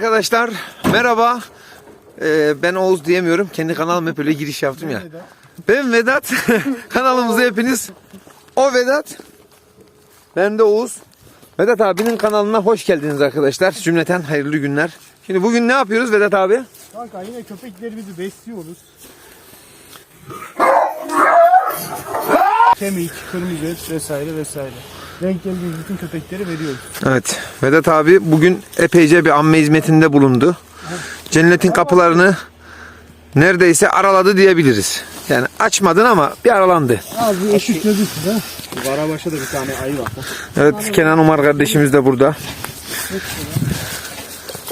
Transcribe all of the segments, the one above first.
Arkadaşlar merhaba. Ee, ben Oğuz diyemiyorum. Kendi kanalıma hep öyle giriş yaptım ya. Ben Vedat. Kanalımıza hepiniz. O Vedat. Ben de Oğuz. Vedat abinin kanalına hoş geldiniz arkadaşlar. Cümleten hayırlı günler. Şimdi bugün ne yapıyoruz Vedat abi? Kanka yine köpeklerimizi besliyoruz. Kemik, kırmızı et vesaire vesaire. Denk geldiğimiz bütün köpekleri veriyoruz. Evet. Vedat abi bugün epeyce bir amme hizmetinde bulundu. Cennetin kapılarını neredeyse araladı diyebiliriz. Yani açmadın ama bir aralandı. Az bir eşit gözüksün ha. Karabaş'a da bir tane ayı var. Evet Kenan Umar kardeşimiz de burada.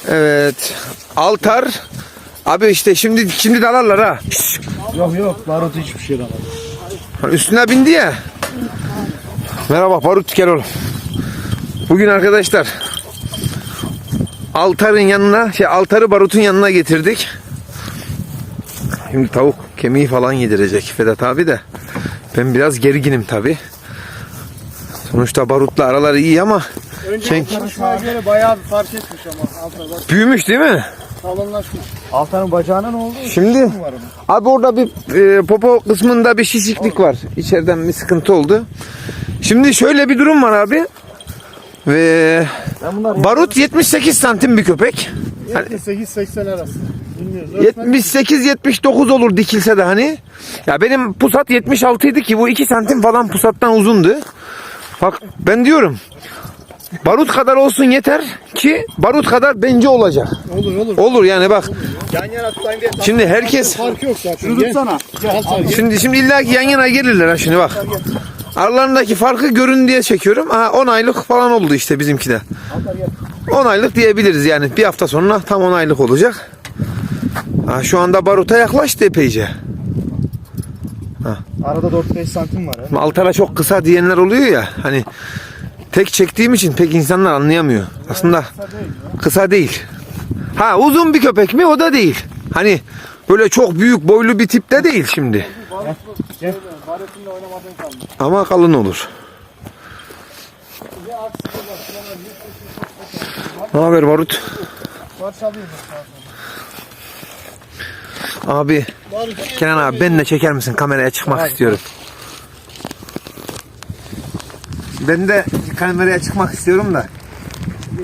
Evet. Altar. Abi işte şimdi şimdi dalarlar ha. Yok yok barut hiçbir şey alamadı. Hani Üstüne bindi ya. Merhaba Barut gel oğlum. Bugün arkadaşlar altarın yanına şey altarı Barut'un yanına getirdik. Şimdi tavuk kemiği falan yedirecek Vedat abi de. Ben biraz gerginim tabi. Sonuçta Barut'la araları iyi ama Önce konuşmaya göre bayağı bir fark etmiş ama Altar bak büyümüş değil mi? Salonlaşmış. Altar'ın bacağına ne oldu? Şimdi abi orada bir e, popo kısmında bir şişiklik var. İçeriden bir sıkıntı oldu. Şimdi şöyle bir durum var abi. Ve Ben bunlar Barut 78 santim bir köpek. 78-80 arası. Bilmiyoruz. Ölçmen- 78-79 olur dikilse de hani. Ya benim pusat 76 idi ki bu 2 santim falan pusattan uzundu. Bak ben diyorum. Barut kadar olsun yeter ki barut kadar bence olacak. Olur olur. Olur yani bak. Yan yana tutayım diye. Şimdi herkes Fark yok zaten. Şunu tutsana. Şimdi şimdi illa ki yan yana gelirler ha şimdi bak. Aralarındaki farkı görün diye çekiyorum. Ha 10 aylık falan oldu işte bizimki de. Altar gel. 10 aylık diyebiliriz yani. Bir hafta sonra tam 10 aylık olacak. Ha, şu anda baruta yaklaştı epeyce. Arada 4-5 santim var ha. Altara çok kısa diyenler oluyor ya. Hani tek çektiğim için pek insanlar anlayamıyor. Aslında kısa değil. Ha uzun bir köpek mi? O da değil. Hani böyle çok büyük boylu bir tip de değil şimdi. Ama kalın olur. Ne haber Barut? Abi Kenan abi ben de çeker misin? Kameraya çıkmak istiyorum. Ben de kameraya çıkmak istiyorum da.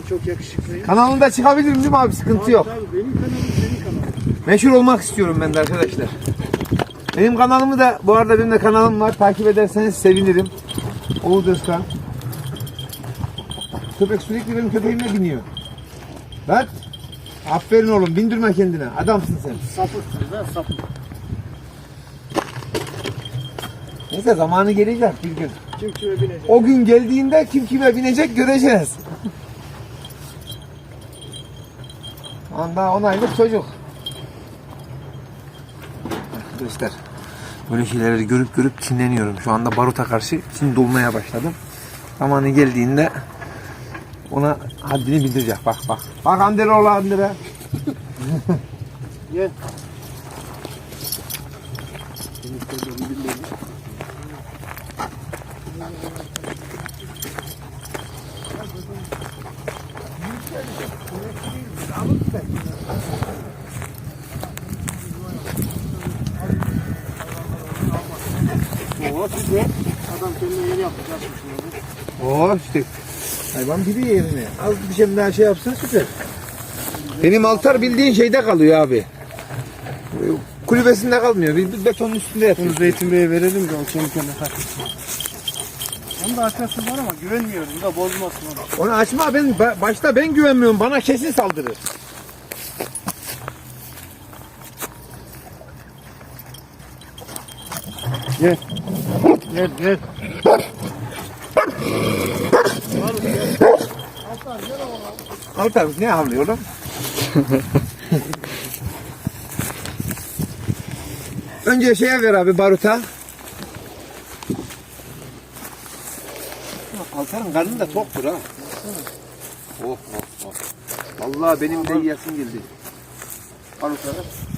Çok yakışıklıyım. Kanalında çıkabilirim değil mi abi? Sıkıntı yok. Abi benim kanalım senin kanalın. Meşhur olmak istiyorum ben de arkadaşlar. Benim kanalımı da bu arada benim de kanalım var. Takip ederseniz sevinirim. Oğuz Özkan. Köpek sürekli benim köpeğimle biniyor. Bak. Aferin oğlum bindirme kendine. Adamsın sen. Sapıksınız ha sapık. Neyse zamanı gelecek bir gün. Kim kime binecek? O gün geldiğinde kim kime binecek göreceğiz. Anda 10 aylık çocuk. Arkadaşlar böyle şeyleri görüp görüp kinleniyorum. Şu anda baruta karşı kin dolmaya başladım. Zamanı geldiğinde ona haddini bildirecek. Bak bak. Bak Andere oğlu Andere. Gel. Oo size adam kendine yeri yapmış açmış orada. Oo işte hayvan gibi yerine. Az bir şey daha şey yapsın süper. Benim altar bildiğin şeyde kalıyor abi. Kulübesinde kalmıyor. Bir, bir betonun üstünde yatıyor. Bunu Zeytin Bey'e verelim de o kemiklerine takılsın. Onun da arkası var ama güvenmiyorum da bozmasın onu. Onu açma ben ba- başta ben güvenmiyorum. Bana kesin saldırır. Gel. Gel gel. Altar ne havlıyor oğlum? Önce şeye ver abi baruta. Altarın karnı da toktur ha. Oh oh oh. Vallahi benim de yiyasım geldi. Baruta ver.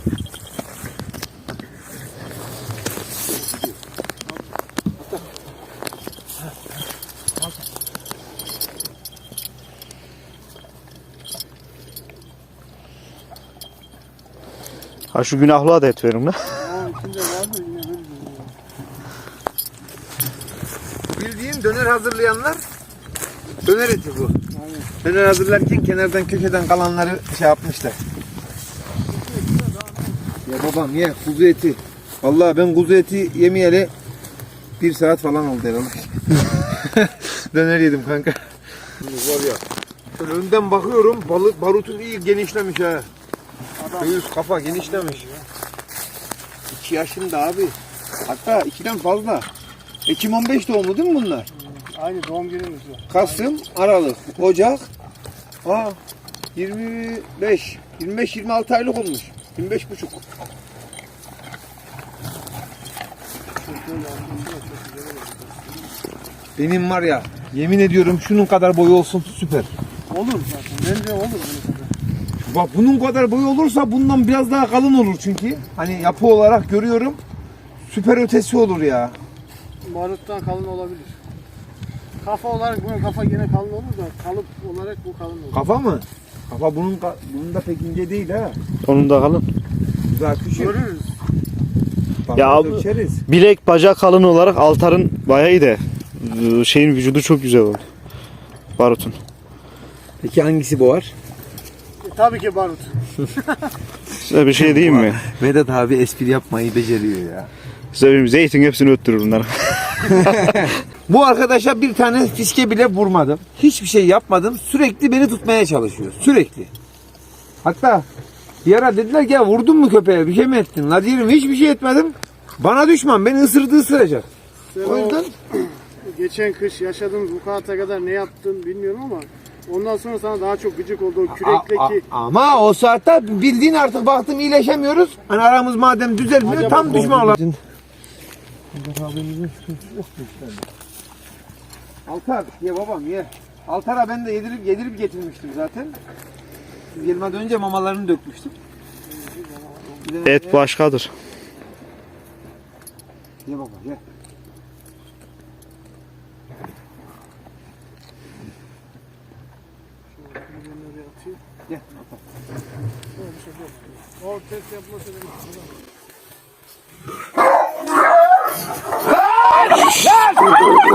Ha şu günahlığa da et verin lan. Bildiğin döner hazırlayanlar döner eti bu. Döner hazırlarken kenardan köşeden kalanları şey yapmışlar. Ya babam ye kuzu eti. Vallahi ben kuzu eti yemeyeli bir saat falan oldu herhalde. döner yedim kanka. Var ya. Şöyle önden bakıyorum balık barutun iyi genişlemiş ha. Göğüs kafa genişlemiş. İki yaşında abi. Hatta ikiden fazla. Ekim 15 doğumlu değil mi bunlar? Aynı doğum günümüz var. Kasım, Aralık, Ocak. Aa 25, 25-26 aylık olmuş. 25 buçuk. Benim var ya yemin ediyorum şunun kadar boyu olsun süper. Olur zaten. Bence olur. Bak bunun kadar boyu olursa bundan biraz daha kalın olur çünkü. Hani yapı olarak görüyorum. Süper ötesi olur ya. Baruttan kalın olabilir. Kafa olarak bunun kafa yine kalın olur da kalıp olarak bu kalın olur. Kafa mı? Kafa bunun ka- bunun da pek ince değil ha. Onun da kalın. Daha küçük. Görürüz. Bak, Ya abi- ölçeriz. Bilek bacak kalın olarak altarın bayağı iyi de e, şeyin vücudu çok güzel oldu. Barut'un. Peki hangisi boğar? Tabii ki barut. Size bir şey diyeyim mi? Vedat abi espri yapmayı beceriyor ya. Size bir zeytin hepsini öttürür bunlar. Bu arkadaşa bir tane fiske bile vurmadım. Hiçbir şey yapmadım. Sürekli beni tutmaya çalışıyor. Sürekli. Hatta bir ara dediler ki ya vurdun mu köpeğe bir şey mi ettin? La diyorum hiçbir şey etmedim. Bana düşman beni ısırdı ısıracak. Sen O yüzden geçen kış yaşadığımız vukuata kadar ne yaptın bilmiyorum ama ondan sonra sana daha çok gıcık oldu o kürekteki. A- a- ama o saatte bildiğin artık baktım iyileşemiyoruz. Hani aramız madem düzelmiyor Acaba tam düşman olan. Altar ye babam ye. Altara ben de yedirip yedirip getirmiştim zaten. Gelmeden önce mamalarını dökmüştüm. Bir de- Et başkadır. Ye baba. Ye.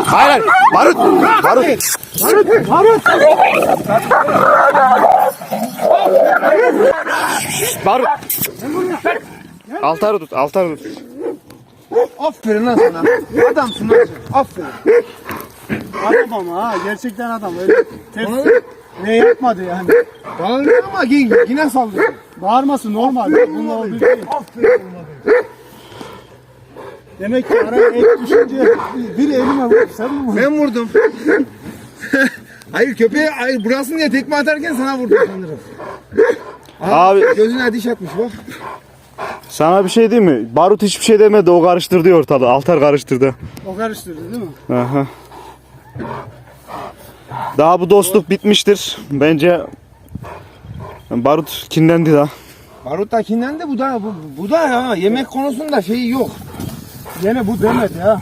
Hayır hayır. Barut. Barut. Barut. Altarı tut, altarı tut. Aferin lan sana. Adamsın lan sen. Aferin. Adam ama ha gerçekten adam öyle test ne yapmadı yani. Bağırıyor ama yine saldırıyor. Bağırması normal. Bunun olduğu değil. Aferin. Demek ki araya et düşünce biri elime vurdu. Sen mi vurdun? Ben vurdum. hayır köpeğe hayır burasını diye tekme atarken sana vurdum sanırım. Abi Gözüne diş atmış bak. sana bir şey diyeyim mi? Barut hiçbir şey demedi, o karıştırdı ortalığı. Altar karıştırdı. O karıştırdı değil mi? Aha. Daha bu dostluk bitmiştir. Bence Barut kinlendi daha. Barutakinden de bu da bu, bu da ya yemek konusunda şeyi yok. Yine bu demedi ha.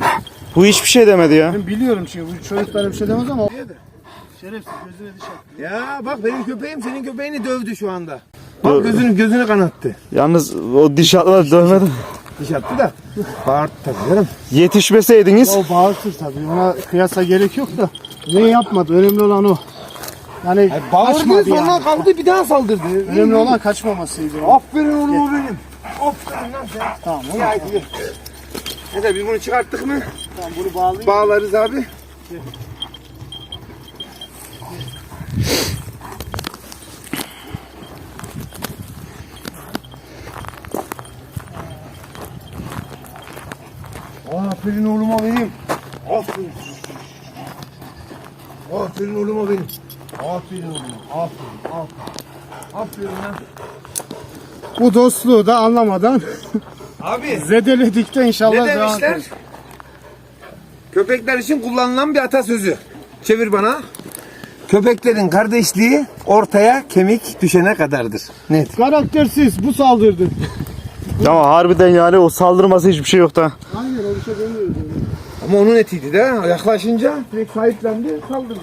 Bu hiçbir şey demedi ya. Ben biliyorum şimdi bu çocuklara bir şey demez ama. Şerefsiz gözüne diş attı. Ya bak benim köpeğim senin köpeğini dövdü şu anda. Bak gözünü gözünü kanattı. Yalnız o diş atma dövmedi. Diş attı da. Bağırttı tabii canım. Yetişmeseydiniz O bağırtır tabii ona kıyasa gerek yok da. Ne yapmadı önemli olan o. Yani Ay, bağırdı kaçmadı sonra yani. kalktı bir daha saldırdı. Önemli olan kaçmamasıydı. Aferin oğlum o benim. Aferin lan sen. Tamam İyi haydi gel. Neyse biz bunu çıkarttık mı Tamam bunu bağlayayım. bağlarız abi. Aferin oğluma benim. Aferin. Aferin oğluma benim. Aferin oğluma. Aferin. Aferin. Aferin lan. Bu dostluğu da anlamadan Abi zedeledik de inşallah ne devam demişler? ederiz. Köpekler için kullanılan bir atasözü. Çevir bana. Köpeklerin kardeşliği ortaya kemik düşene kadardır. Net. Karaktersiz bu saldırdı. ama harbiden yani o saldırması hiçbir şey yok da. Aynen o bir şey demiyoruz. Ama onun etiydi de yaklaşınca direkt sahiplendi saldırdı.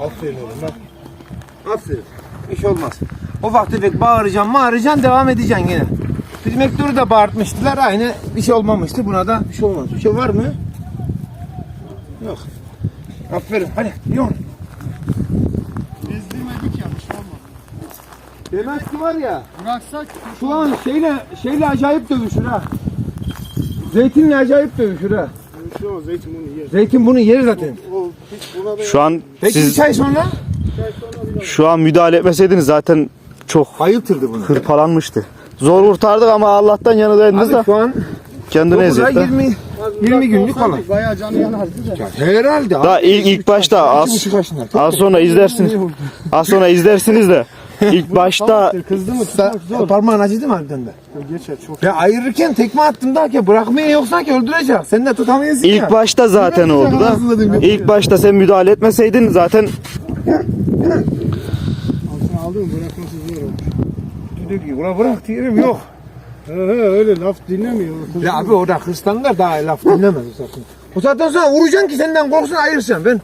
Aferin oğlum bak. Aferin. Şey olmaz. Ufak tefek bağıracaksın bağıracaksın devam edeceksin yine. Bizim Hector'u da bağırtmıştılar aynı bir şey olmamıştı. Buna da bir şey olmaz. Bir şey var mı? Yok. Aferin hadi yoğun. Bezdirmedik ya bir şey olmaz. Demek ki var ya Bıraksak şu an şeyle şeyle acayip dövüşür ha. Zeytinle acayip dövüşür ha. Bir şey olmaz. Zeytin bunu yer. Zeytin bunu yer zaten. O hiç buna da Şu an Peki bir siz çay sonra? şu an müdahale etmeseydiniz zaten çok Bayıltırdı bunu. hırpalanmıştı. Zor kurtardık ama Allah'tan yanındaydınız Abi da şu an kendine 9'a eziyet. 20 20 günlük falan. Bayağı canı yanardı da. Herhalde. Daha ilk ilk başta az az sonra izlersiniz. Az sonra izlersiniz de ilk başta Kızdı mı? Da, parmağın acıdı mı harbiden de? Geçer çok. Ya ayırırken tekme attım da ki bırakmaya yoksa ki öldürecek. Sen de tutamıyorsun ya. ilk başta zaten oldu da. İlk başta sen müdahale etmeseydin zaten Altına aldın mı bırakması zor olur. Diyor ki ulan bırak diyorum yok. He he öyle laf dinlemiyor. Ya abi o da Hristiyanlar daha laf dinlemez zaten. O zaten sonra vuracaksın ki senden korksun ayıracaksın. Ben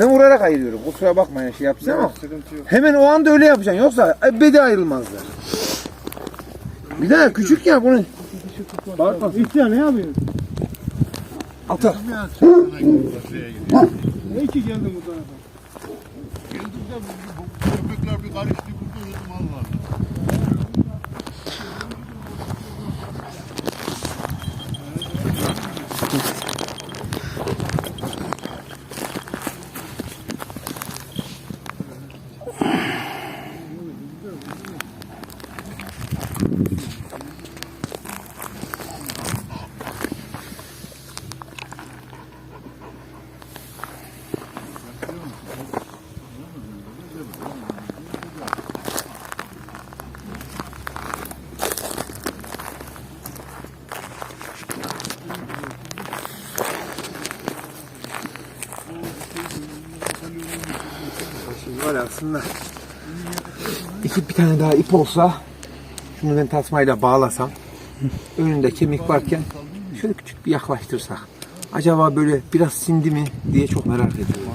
ben vurarak ayırıyorum. Kusura bakma ya şey yapsın ama. Sıkıntı yok. Hemen o anda öyle yapacaksın. Yoksa ebedi ayrılmazlar. Bir de küçük ya bunu. Bakma. İhtiyar ne yapıyorsun? Atar. Ne ki geldin bu tarafa? Köpekler bir karıştı burada yudum Allah. Şimdi var ya aslında iki bir tane daha ip olsa şunu ben tasmayla bağlasam önünde kemik varken şöyle küçük bir yaklaştırsak acaba böyle biraz sindi mi diye çok merak ediyorum.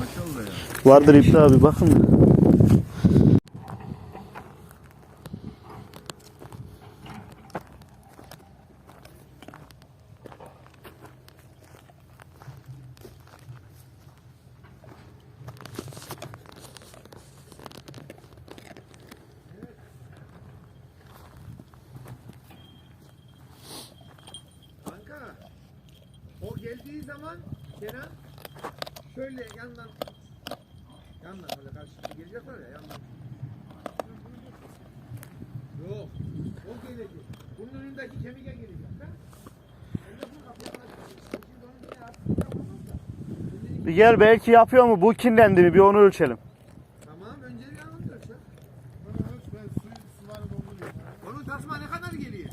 vardır ipte abi bakın. Zaman Kenan şöyle yandan yandan böyle karşı gelecek var ya yandan. Yok o gelecek. Bunun önündeki kemiğe gelecek. Ha? Bir gel belki yapıyor mu? Bu kinlendi mi? Bir onu ölçelim. Tamam önce bir anlatıyor işte. Onun tasma ne kadar geliyor?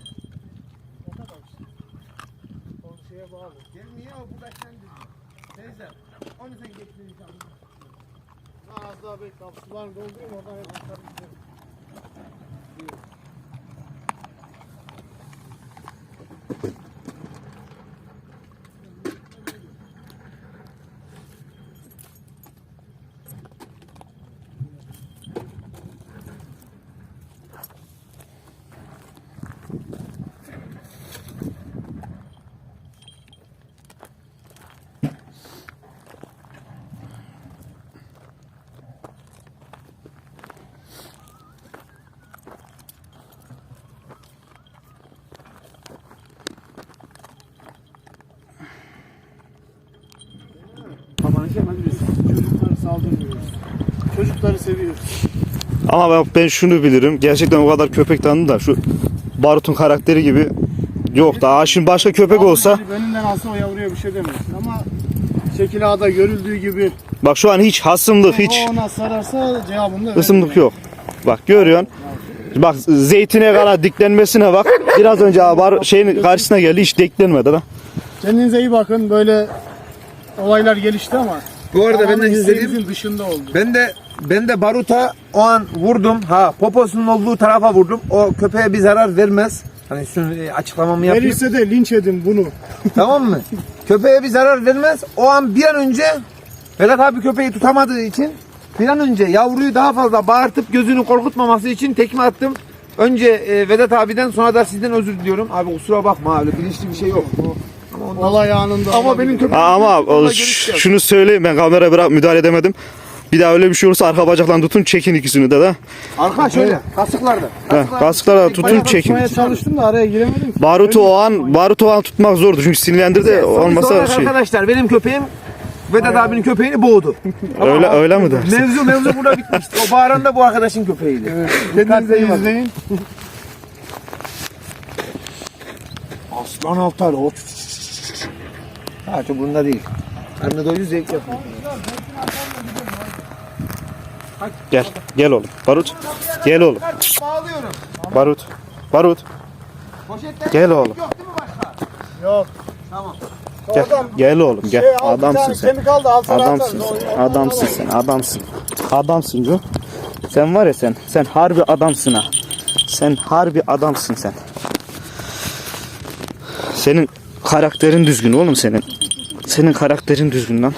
O kadar işte. O şeye bağlı. Gelmiyor o bu baştan Teyze onu sen getirin Az daha bekle. Sularını doldurayım oradan hep atarım. Çocukları saldırmıyoruz. Çocukları seviyoruz. Ama ben, ben şunu bilirim. Gerçekten o kadar köpek tanıdım da şu Barut'un karakteri gibi yok da şimdi başka köpek olsa Önünden alsa o yavruya bir şey demezsin ama şekil ağda görüldüğü gibi bak şu an hiç hasımlık hiç o ona sararsa cevabını da ısımlık yok. Bak görüyorsun. Bak zeytine kadar diklenmesine bak. Biraz önce bar şeyin karşısına geldi hiç diklenmedi da. Kendinize iyi bakın böyle olaylar gelişti ama Bu arada tamamen benden izlediğim isteğimizin dışında oldu. Ben de ben de baruta o an vurdum. Ha poposunun olduğu tarafa vurdum. O köpeğe bir zarar vermez. Hani şunu e, açıklamamı yapayım. Verirse de linç edin bunu. tamam mı? Köpeğe bir zarar vermez. O an bir an önce Vedat abi köpeği tutamadığı için Bir an önce yavruyu daha fazla bağırtıp gözünü korkutmaması için tekme attım. Önce e, Vedat abiden sonra da sizden özür diliyorum. Abi kusura bakma öyle bilinçli bir şey yok. Ondan- Olay anında. ama benim köpeğim... Ama o, ş- şunu söyleyeyim ben kamera bırak müdahale edemedim. Bir daha öyle bir şey olursa arka bacaktan tutun çekin ikisini de de. Arka şöyle kasıklarda. Heh, kasıklara tutun Bayağı çekin. Tutmaya çalıştım da araya giremedim ki. Barutu o an, barutu o an tutmak zordu çünkü sinirlendirdi olmasa olarak şey. arkadaşlar benim köpeğim Vedat abinin köpeğini boğdu. Öyle öyle mi dersin? Mevzu mevzu burada bitmişti. O bağıran da bu arkadaşın köpeğiydi. Kendinize iyi izleyin. Aslan altar o. Sadece bunda değil. Karnı doydu zevk yapıyor. Gel, gel oğlum. Barut. Gel oğlum. Bağlıyorum. Barut. Barut. Poşetler Gel oğlum. yok değil mi başka? Yok. Gel. Gel oğlum gel. Şey, al bir Adamsın tane sen. Kemik al da al sana Adamsın atarız. sen. O- Adamsın sen. Adamsın. Adamsın Cu. Sen var ya sen. Sen harbi adamsın ha. Sen harbi adamsın sen. Senin karakterin düzgün oğlum senin. Senin karakterin düzgün lan.